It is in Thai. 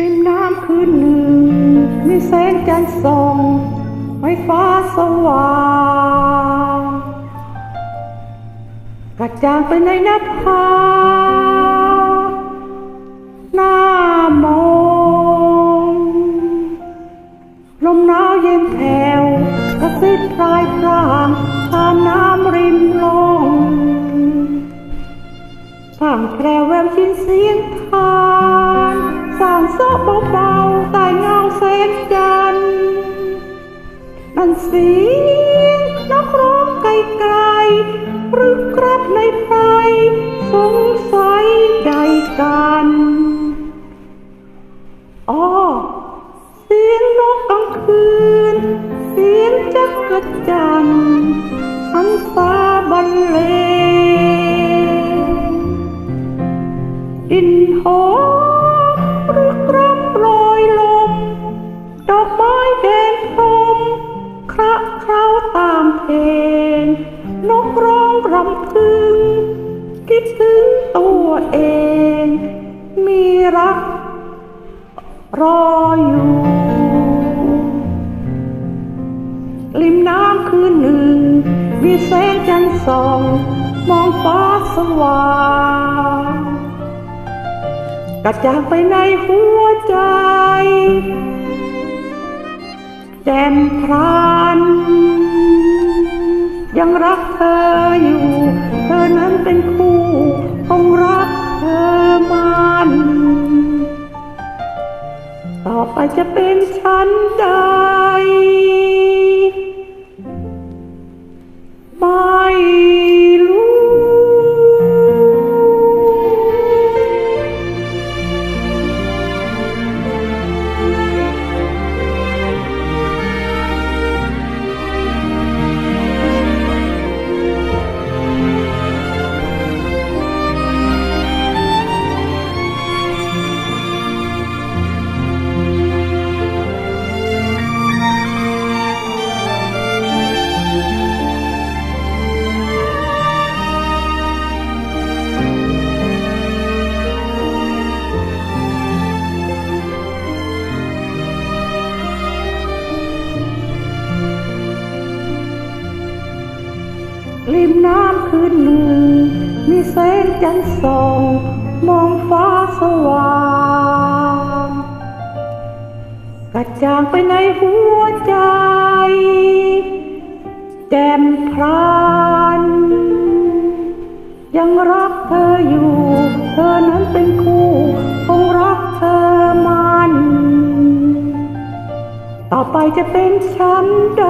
ริมน้ำคืนหนึ่ง มีแสงจันทร์ส่องไฟฟ้าสว่างกระจ่างไปในนภาหน้ามองลมหนาวเย็นแผ่วกระซิบพลายพรางตามน้ำริมลงผ่างแพรวแววชินเสียงทา បន្សោបបោតែងងសេចចាន់បានស្វីដល់ក្រមកៃក្រៃព្រឹកក្រាប់នៃផ្ទៃសង្ស័យដៃកាន់អូសៀងនកអំខឿនសៀងចក្រចាន់អង្សាបន្លេ in home. ถึงตัวเอง มีรัก รออยู่ ริมน้ำคืนหนึ่ง มีแสงจันทร์ส่อง มองฟ้าสว่างกระจ่างไปในหัวใจแจ่มพรานยังรักเธออยู่ เธอนั้น จะเป็นฉันใด ริมน้ำคืนหนึ่ง มีแสงจันทร์ส่องมองฟ้าสว่างกระจ่างไปในหัวใจ แจ่มพรานยังรักเธออยู่ เธอนั้นเป็นคู่คงรักเธอมัน ต่อไปจะเป็นฉันใด